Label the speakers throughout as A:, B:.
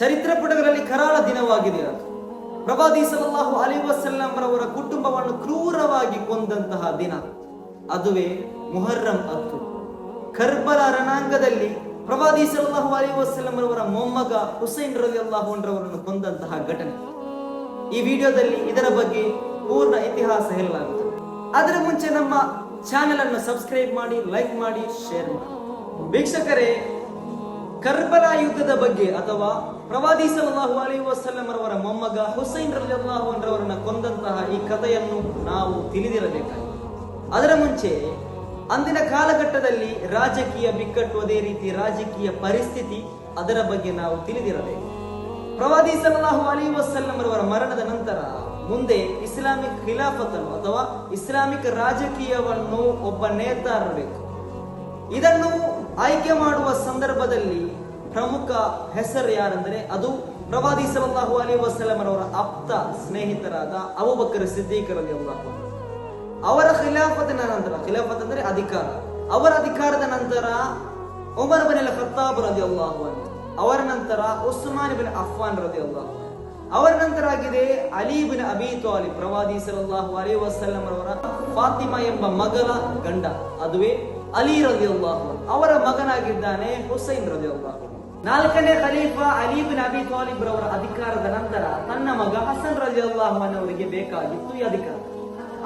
A: ಚರಿತ್ರೆ ಪುಟಗಳಲ್ಲಿ ಕರಾಳ ದಿನವಾಗಿದೆ ಅದು. ಪ್ರವಾದಿ ಸಲಹು ಅಲಿ ವಸಲ್ಲಂ ರವರ ಕುಟುಂಬವನ್ನು ಕ್ರೂರವಾಗಿ ಕೊಂದಂತಹ ದಿನ. ಅದುವೇ ಮುಹರ್ರಂ ಅತ್ತು ಕರ್ಬಲ ರಣಾಂಗದಲ್ಲಿ ಪ್ರವಾದಿ ಸಲಹು ಅಲಿ ವಸಲ್ಲಂ ರವರ ಮೊಮ್ಮಗ ಹುಸೈನ್ ರಲಿ ಅಲ್ಲಾಹು ರವರನ್ನು ಕೊಂದಂತಹ ಘಟನೆ. ಈ ವಿಡಿಯೋದಲ್ಲಿ ಇದರ ಬಗ್ಗೆ ಪೂರ್ಣ ಇತಿಹಾಸ ಹೇಳಲಾಗುತ್ತದೆ. ಅದರ ಮುಂಚೆ ನಮ್ಮ ಚಾನೆಲ್ ಅನ್ನು ಸಬ್ಸ್ಕ್ರೈಬ್ ಮಾಡಿ, ಲೈಕ್ ಮಾಡಿ, ಶೇರ್ ಮಾಡಿ. ವೀಕ್ಷಕರೇ ಕರ್ಬಲ ಯುದ್ಧದ ಬಗ್ಗೆ ಅಥವಾ ಪ್ರವಾದಿ ಸಲಹು ಅಲಿ ವಸಲ್ಲಂ ರವರ ಮೊಮ್ಮಗ ಹುಸೈನ್ ರವರನ್ನ ಕೊಂದಂತಹ ಈ ಕಥೆಯನ್ನು ನಾವು ತಿಳಿದಿರಬೇಕಾಗಿದೆ. ಅದರ ಮುಂಚೆ ಅಂದಿನ ಕಾಲಘಟ್ಟದಲ್ಲಿ ರಾಜಕೀಯ ಬಿಕ್ಕಟ್ಟು ಅದೇ ರೀತಿ ರಾಜಕೀಯ ಪರಿಸ್ಥಿತಿ ಅದರ ಬಗ್ಗೆ ನಾವು ತಿಳಿದಿರಬೇಕು. ಪ್ರವಾದಿ ಸಲಹು ಅಲಿ ವಸಲ್ಲಂ ರವರ ಮರಣದ ನಂತರ ಮುಂದೆ ಇಸ್ಲಾಮಿಕ್ ಖಿಲಾಫತನ್ನು ಅಥವಾ ಇಸ್ಲಾಮಿಕ್ ರಾಜಕೀಯವನ್ನು ಒಬ್ಬ ನೇತಾರ ಬೇಕು. ಇದನ್ನು ಆಯ್ಕೆ ಮಾಡುವ ಸಂದರ್ಭದಲ್ಲಿ ಪ್ರಮುಖ ಹೆಸರು ಯಾರಂದ್ರೆ ಅದು ಪ್ರವಾದಿ ಸಲಲ್ಲಾಹು ಅಲಿ ವಸಲಮರವರ ಆಪ್ತ ಸ್ನೇಹಿತರಾದ ಅಬುಬಕರ್ ಸಿದ್ದೀಕರಲ್ಲಿ ಅವರ ಖಿಲಾಫತಿನ ನಂತರ, ಖಿಲಾಫತ್ ಅಂದ್ರೆ ಅಧಿಕಾರ. ಅವರ ಅಧಿಕಾರದ ನಂತರ ಉಮರ್ ಬಿನ್ ಖತ್ತಾಬ್ ರದಿ ಅಲ್ಲಾಹು ಅವರ ನಂತರ ಉಸ್ಮಾನ್ ಬಿನ್ ಅಫ್ವಾನ್ ರದಿ ಅಲ್ಲಾಹು ಅವರ ನಂತರ ಆಗಿದೆ ಅಲಿ ಬಿನ್ ಅಬಿ ತಾಲಿ ಪ್ರವಾದಿ ಸಲಲ್ಲಾಹು ಅಲಿ ವಸಲ್ಲಂ ಅವರ ಫಾತಿಮಾ ಎಂಬ ಮಗನ ಗಂಡ. ಅದುವೇ ಅಲಿ ರಜಿಯಲ್ಲಾಹು ಅವರ ಮಗನಾಗಿದ್ದಾನೆ ಹುಸೈನ್ ರಜಿಯಲ್ಲಾಹು ನಾಲ್ಕನೇ ಖಲೀಫಾ ಅಲಿ ಬಿನ್ ಅಬಿ ತಾಲಿಬ್ ರವರ ಅಧಿಕಾರದ ನಂತರ ತನ್ನ ಮಗ ಹಸನ್ ರಜಿಯಲ್ಲಾಹು ಅನ್ನವರಿಗೆ ಬೇಕಾಗಿತ್ತು ಈ ಅಧಿಕಾರ.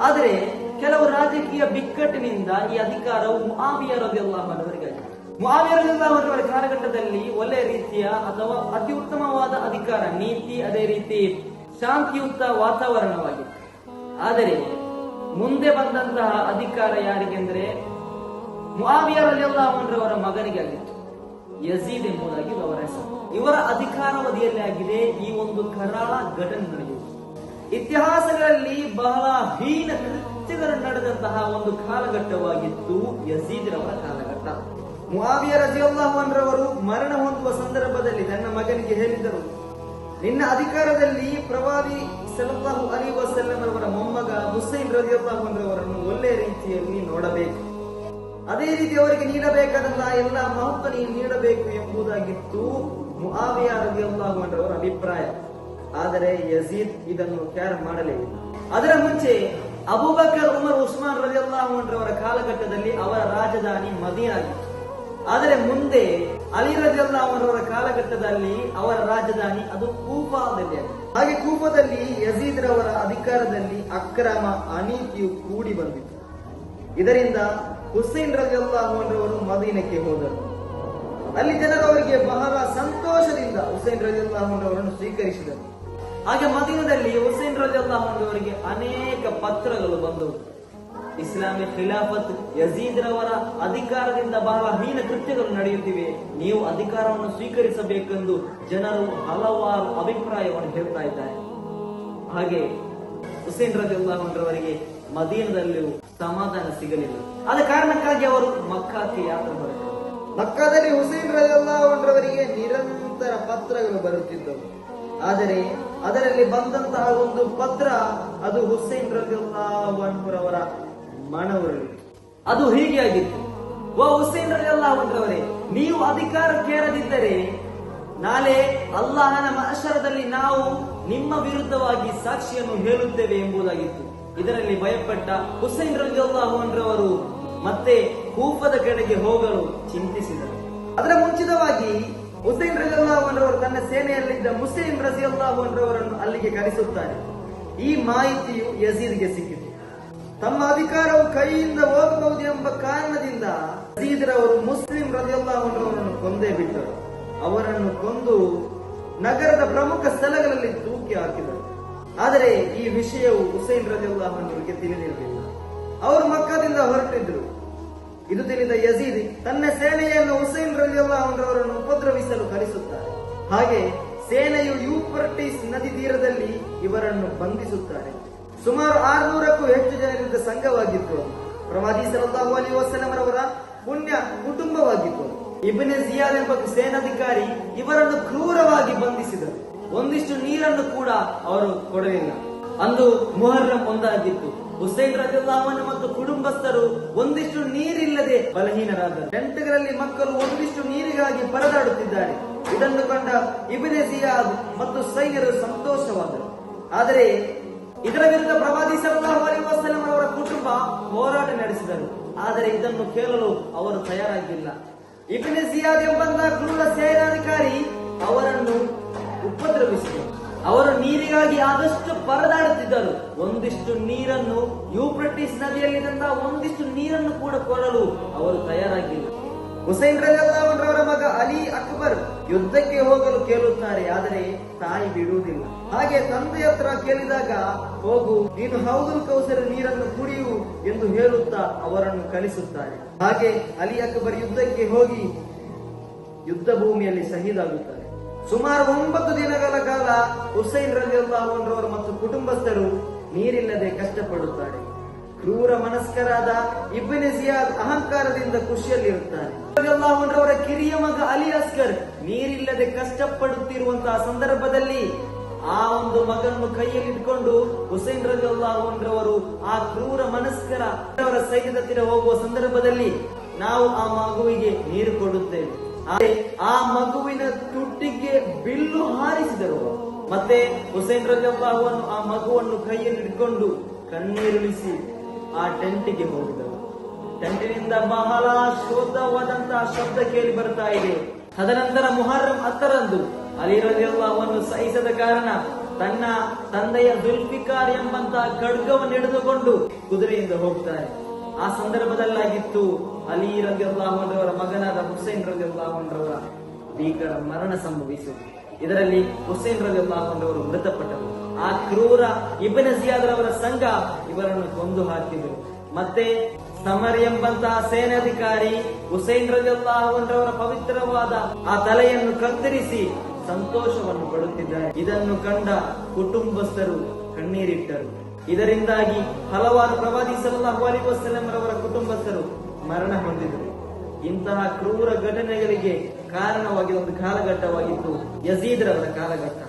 A: ಆದರೆ ಕೆಲವು ರಾಜಕೀಯ ಬಿಕ್ಕಟ್ಟಿನಿಂದ ಈ ಅಧಿಕಾರವು ಮುಆವಿಯ ರಜಿಯಲ್ಲಾಹು ಅನ್ನವರಿಗಾಗಿ ಮಾವಿಯ ಮುಆವಿಯ ಅನ್ನವರ ಅವರ ಕಾಲಘಟ್ಟದಲ್ಲಿ ಒಳ್ಳೆಯ ರೀತಿಯ ಅಥವಾ ಅತಿ ಉತ್ತಮವಾದ ಅಧಿಕಾರ, ನೀತಿ ಅದೇ ರೀತಿ ಶಾಂತಿಯುತ ವಾತಾವರಣವಾಗಿತ್ತು. ಆದರೆ ಮುಂದೆ ಬಂದಂತಹ ಅಧಿಕಾರ ಯಾರಿಗೆಂದ್ರೆ ಮುಆವಿಯ ರಲಿ ಅಲ್ಲಾಹು ಅವರ ಮಗನಿಗೆ ಆಗಿತ್ತು ಯಜೀದ್ ಎಂಬುದಾಗಿ ಅವರ ಹೆಸರು. ಇವರ ಅಧಿಕಾರಾವಧಿಯಲ್ಲಿ ಆಗಿದೆ ಈ ಒಂದು ಕರಾಳ ಘಟನೆ ನಡೆಯುವುದು ಇತಿಹಾಸಗಳಲ್ಲಿ ಬಹಳ ಹೀನ ಕೃತ್ಯಗಳು ನಡೆದಂತಹ ಒಂದು ಕಾಲಘಟ್ಟವಾಗಿತ್ತು ಯಜೀದ್ರವರ ಕಾಲಘಟ್ಟ. ಮುಆವಿಯ ರವರು ಮರಣ ಹೊಂದುವ ಸಂದರ್ಭದಲ್ಲಿ ನನ್ನ ಮಗನಿಗೆ ಹೇಳಿದರು ನಿನ್ನ ಅಧಿಕಾರದಲ್ಲಿ ಪ್ರವಾದಿ ಸಲಹು ಅಲಿ ವಸಲ್ಲಂ ಅವರ ಮೊಮ್ಮಗ ಹುಸೈನ್ ರಜಿಯಲ್ಲಾಹು ರವರನ್ನು ಒಳ್ಳೆಯ ರೀತಿಯಲ್ಲಿ ನೋಡಬೇಕು. ಅದೇ ರೀತಿ ಅವರಿಗೆ ನೀಡಬೇಕಾದಂತಹ ಎಲ್ಲ ಮಹತ್ವ ನೀನು ನೀಡಬೇಕು ಎಂಬುದಾಗಿತ್ತು ಮುಆವಿಯ ರಲಿಯಲ್ಲಾಹು ಅವರ ಅಭಿಪ್ರಾಯ. ಆದರೆ ಯಜೀದ್ ಇದನ್ನು ಕ್ಯಾರ್ ಮಾಡಲಿಲ್ಲ. ಅದರ ಮುಂಚೆ ಅಬುಬಕರ್, ಉಮರ್, ಉಸ್ಮಾನ್ ರಲಿಯಲ್ಲಾಹು ಅವರ ಕಾಲಘಟ್ಟದಲ್ಲಿ ಅವರ ರಾಜಧಾನಿ ಮದಿಯಾಗಿತ್ತು. ಆದರೆ ಮುಂದೆ ಅಲಿ ರಲಿಯಲ್ಲಾಹು ಅವರ ಕಾಲಘಟ್ಟದಲ್ಲಿ ಅವರ ರಾಜಧಾನಿ ಅದು ಕೂಫಾದಲ್ಲಿ ಆಗಿದೆ. ಹಾಗೆ ಕೂಫದಲ್ಲಿ ಯಜೀದ್ ರವರ ಅಧಿಕಾರದಲ್ಲಿ ಅಕ್ರಮ ಅನೀತಿಯು ಕೂಡಿ ಬಂದಿತ್ತು. ಇದರಿಂದ ಹುಸೈನ್ ರಜಲ್ಲಾಹು ಮದೀನಕ್ಕೆ ಹೋದರು. ಅಲ್ಲಿ ಜನರು ಅವರಿಗೆ ಬಹಳ ಸಂತೋಷದಿಂದ ಹುಸೇನ್ ರಜಲ್ಲಾಹು ಅವರನ್ನು ಸ್ವೀಕರಿಸಿದರು. ಹಾಗೆ ಮದೀನದಲ್ಲಿ ಹುಸೇನ್ ರಜಲ್ಲಾಹು ಅವರಿಗೆ ಅನೇಕ ಪತ್ರಗಳು ಬಂದವು. ಇಸ್ಲಾಮಿಕ್ ಖಿಲಾಫತ್ ಯಜೀದ್ ರವರ ಅಧಿಕಾರದಿಂದ ಬಹಳ ಹೀನ ಕೃತ್ಯಗಳು ನಡೆಯುತ್ತಿವೆ. ನೀವು ಅಧಿಕಾರವನ್ನು ಸ್ವೀಕರಿಸಬೇಕೆಂದು ಜನರು ಹಲವಾರು ಅಭಿಪ್ರಾಯವನ್ನು ಹೇಳ್ತಾ ಇದ್ದಾರೆ. ಹಾಗೆ ಹುಸೇನ್ ರಜಲ್ಲಾಹರವರಿಗೆ ಮದೀನದಲ್ಲಿಯೂ ಸಮಾಧಾನ ಸಿಗಲಿಲ್ಲ. ಆದ ಕಾರಣಕ್ಕಾಗಿ ಅವರು ಮಕ್ಕಾಕ್ಕೆ ಯಾತ್ರೆ ಬರುತ್ತೆ ಮಕ್ಕಾದಲ್ಲಿ ಹುಸೇನ್ ರಜಲ್ಲಾಹರವರಿಗೆ ನಿರಂತರ ಪತ್ರಗಳು ಬರುತ್ತಿದ್ದವು. ಆದರೆ ಅದರಲ್ಲಿ ಬಂದಂತಹ ಒಂದು ಪತ್ರ ಅದು ಹುಸೇನ್ ರಜಲ್ಲಾಹರವರ ಮನವರು ಅದು ಹೀಗೆ ಆಗಿತ್ತು. ಓ ಹುಸೇನ್ ರಜಲ್ಲಾಹರವರೇ ನೀವು ಅಧಿಕಾರ ಕೇಳದಿದ್ದರೆ ನಾಳೆ ಅಲ್ಲಾಹನ ಮಹಶರದಲ್ಲಿ ನಾವು ನಿಮ್ಮ ವಿರುದ್ಧವಾಗಿ ಸಾಕ್ಷಿಯನ್ನು ಹೇಳುತ್ತೇವೆ ಎಂಬುದಾಗಿತ್ತು. ಇದರಲ್ಲಿ ಭಯಪಟ್ಟ ಹುಸೇನ್ ರಜಲ್ಲಾಹು ಮತ್ತೆ ಕೂಫದ ಕಡೆಗೆ ಹೋಗಲು ಚಿಂತಿಸಿದರು. ಅದರ ಮುಂಚಿತವಾಗಿ ಹುಸೇನ್ ರಜಲ್ಲಾಹು ತನ್ನ ಸೇನೆಯಲ್ಲಿದ್ದ ಮುಸೈನ್ ರಜಿಯಲ್ಲಾಹು ಅವರನ್ನು ಅಲ್ಲಿಗೆ ಕರೆಸುತ್ತಾರೆ. ಈ ಮಾಹಿತಿಯು ಯಜೀದ್ಗೆ ಸಿಕ್ಕಿತು. ತಮ್ಮ ಅಧಿಕಾರವು ಕೈಯಿಂದ ಹೋಗಬಹುದು ಎಂಬ ಕಾರಣದಿಂದ ಯಜೀದ್ರವರು ಮುಸ್ಲಿಂ ರಜಿಯಲ್ಲಾಹು ಅವರನ್ನು ಕೊಂದೇ ಬಿಟ್ಟರು. ಅವರನ್ನು ಕೊಂದು ನಗರದ ಪ್ರಮುಖ ಸ್ಥಳಗಳಲ್ಲಿ ತೂಕಿ ಹಾಕಿದರು. ಆದರೆ ಈ ವಿಷಯವು ಹುಸೇನ್ ರಜಲ್ಲಾಹನ್ರವರಿಗೆ ತಿಳಿದಿರಲಿಲ್ಲ. ಅವರು ಮಕ್ಕದಿಂದ ಹೊರಟಿದ್ರು ಇದು ತಿಳಿದ ಯಜೀದಿ ತನ್ನ ಸೇನೆಯನ್ನು ಹುಸೈನ್ ಅವರವರನ್ನು ಉಪದ್ರವಿಸಲು ಕಲಿಸುತ್ತಾರೆ ಹಾಗೆ ಸೇನೆಯು ಯೂಪರ್ಟಿಸ್ ನದಿ ತೀರದಲ್ಲಿ ಇವರನ್ನು ಬಂಧಿಸುತ್ತಾರೆ. ಸುಮಾರು ಆರ್ನೂರಕ್ಕೂ ಹೆಚ್ಚು ಜನರಿಂದ ಸಂಘವಾಗಿತ್ತು. ಪ್ರವಾದಿ ಸಲಹು ಅಲಿ ವಸಲಮರವರ ಪುಣ್ಯ ಕುಟುಂಬವಾಗಿತ್ತು ಇಬ್ನೆ ಜಿಯಾದ್ ಎಂಬ ಸೇನಾಧಿಕಾರಿ ಇವರನ್ನು ಕ್ರೂರವಾಗಿ ಬಂಧಿಸಿದರು. ಒಂದಿಷ್ಟು ನೀರನ್ನು ಕೂಡ ಅವರು ಕೊಡಲಿಲ್ಲ. ಅಂದು ಮೊಹರ್ರಂ ಒಂದಾಗಿತ್ತು. ಹುಸೈನ್ ರಜಲ್ಲಾಹವನ್ನು ಮತ್ತು ಕುಟುಂಬಸ್ಥರು ಒಂದಿಷ್ಟು ನೀರಿಲ್ಲದೆ ಬಲಹೀನರಾದರು. ಟೆಂಟ್ಗಳಲ್ಲಿ ಮಕ್ಕಳು ಒಂದಿಷ್ಟು ನೀರಿಗಾಗಿ ಪರದಾಡುತ್ತಿದ್ದಾರೆ. ಇದನ್ನು ಕಂಡ ಇಬಿನೆ ಸಿಯಾದ್ ಮತ್ತು ಸೈನ್ಯರು ಸಂತೋಷವಾದರು. ಆದರೆ ಇದರ ವಿರುದ್ಧ ಪ್ರವಾದಿ ಅಲೈಹಿ ವಸಲ್ಲಂ ಅವರ ಕುಟುಂಬ ಹೋರಾಟ ನಡೆಸಿದರು. ಆದರೆ ಇದನ್ನು ಕೇಳಲು ಅವರು ತಯಾರಾಗಿಲ್ಲ. ಇಬಿನೆ ಸಿಯಾದ್ ಎಂಬಂತಹ ಕ್ರೂರ ಸೇನಾಧಿಕಾರಿ ಅವರು ನೀರಿಗಾಗಿ ಆದಷ್ಟು ಪರದಾಡುತ್ತಿದ್ದರು. ಒಂದಿಷ್ಟು ನೀರನ್ನು ಯೂಪ್ರಟಿಸ್ ನದಿಯಲ್ಲಿದ್ದಂತಹ ಒಂದಿಷ್ಟು ನೀರನ್ನು ಕೂಡ ಕೊಡಲು ಅವರು ತಯಾರಾಗಿಲ್ಲ ಹುಸೇನ್ ರವರ ಮಗ ಅಲಿ ಅಕ್ಬರ್ ಯುದ್ಧಕ್ಕೆ ಹೋಗಲು ಕೇಳುತ್ತಾರೆ, ಆದರೆ ತಾಯಿ ಬಿಡುವುದಿಲ್ಲ. ಹಾಗೆ ತಂದೆ ಹತ್ರ ಕೇಳಿದಾಗ, ಹೋಗು, ನೀನು ಹೌದು ಕೌಸರ ನೀರನ್ನು ಕುಡಿಯು ಎಂದು ಹೇಳುತ್ತಾ ಅವರನ್ನು ಕಲಿಸುತ್ತಾರೆ ಹಾಗೆ ಅಲಿ ಅಕ್ಬರ್ ಯುದ್ಧಕ್ಕೆ ಹೋಗಿ ಯುದ್ಧ ಭೂಮಿಯಲ್ಲಿ ಶಹೀದಾಗುತ್ತಾರೆ. ಸುಮಾರು ಒಂಬತ್ತು ದಿನಗಳ ಕಾಲ ಹುಸೈನ್ ರವರು ಮತ್ತು ಕುಟುಂಬಸ್ಥರು ನೀರಿಲ್ಲದೆ ಕಷ್ಟಪಡುತ್ತಾರೆ. ಕ್ರೂರ ಮನಸ್ಕರಾದ ಇಬ್ಬಿನ ಸಿಯಾದ್ ಅಹಂಕಾರದಿಂದ ಖುಷಿಯಲ್ಲಿರುತ್ತಾರೆ. ರವರ ಕಿರಿಯ ಮಗ ಅಲಿ ಅಸ್ಕರ್ ನೀರಿಲ್ಲದೆ ಕಷ್ಟಪಡುತ್ತಿರುವಂತಹ ಸಂದರ್ಭದಲ್ಲಿ ಆ ಒಂದು ಮಗನನ್ನು ಕೈಯಲ್ಲಿ ಇಟ್ಕೊಂಡು ಹುಸೈನ್ ರವರು ಆ ಕ್ರೂರ ಮನಸ್ಕರ ಅವರ ಸೈನ್ಯದ ಹತ್ತಿರ ಹೋಗುವ ಸಂದರ್ಭದಲ್ಲಿ ನಾವು ಆ ಮಗುವಿಗೆ ನೀರು ಕೊಡುತ್ತೇವೆ. ಆ ಮಗುವಿನ ತುಟ್ಟಿಗೆ ಬಿಲ್ಲು ಹಾರಿಸಿದರು. ಮತ್ತೆ ಹುಸೇನ್ ರಜಪ್ಪನು ಆ ಮಗುವನ್ನು ಕೈಯಲ್ಲಿ ಹಿಡ್ಕೊಂಡು ಕಣ್ಣೀರುಳಿಸಿ ಆ ಟೆಂಟಿಗೆ ಹೋಗಿದರು. ಟೆಂಟಿನಿಂದ ಬಹಳ ಶೋಧವಾದಂತಹ ಶಬ್ದ ಕೇಳಿ ಬರ್ತಾ ಇದೆ. ತದನಂತರ ಮುಹರ್ರಂ ಹತ್ತರಂದು ಅಲಿ ಅವನ್ನು ಸಹಿಸದ ಕಾರಣ ತನ್ನ ತಂದೆಯ ದುಲ್ಫಿಕಾರ್ ಎಂಬಂತಹ ಖಡ್ಗವನ್ನು ಹಿಡಿದುಕೊಂಡು ಕುದುರೆಯಿಂದ ಹೋಗ್ತಾರೆ ಆ ಸಂದರ್ಭದಲ್ಲಾಗಿತ್ತು ಅಲಿ ರಜಾಹರವರ ಮಗನಾದ ಹುಸೇನ್ ರಜಾಹರವರ ಭೀಕರ ಮರಣ ಸಂಭವಿಸಿತು. ಇದರಲ್ಲಿ ಹುಸೇನ್ ರಜಾಹರವರು ಮೃತಪಟ್ಟರು. ಆ ಕ್ರೂರ ಇಬ್ಬನ ಜಿಯಾದ್ರವರ ಸಂಘ ಇವರನ್ನು ಕೊಂದು ಹಾಕಿದರು ಮತ್ತೆ ಸಮರ್ ಎಂಬಂತಹ ಸೇನಾಧಿಕಾರಿ ಹುಸೇನ್ ರಜಾಹರವರ ಪವಿತ್ರವಾದ ಆ ತಲೆಯನ್ನು ಕತ್ತರಿಸಿ ಸಂತೋಷವನ್ನು ಪಡುತ್ತಿದ್ದಾರೆ. ಇದನ್ನು ಕಂಡ ಕುಟುಂಬಸ್ಥರು ಕಣ್ಣೀರಿಟ್ಟರು. ಇದರಿಂದಾಗಿ ಹಲವಾರು ಪ್ರವಾದಿ ಅಲೈಹಿ ವಸಲ್ಲಂ ರವರ ಕುಟುಂಬಸ್ಥರು ಮರಣ ಹೊಂದಿದರು. ಇಂತಹ ಕ್ರೂರ ಘಟನೆಗಳಿಗೆ ಕಾರಣವಾಗಿ ಒಂದು ಕಾಲಘಟ್ಟವಾಗಿತ್ತು ಯಜೀದ್ರವರ ಕಾಲಘಟ್ಟ.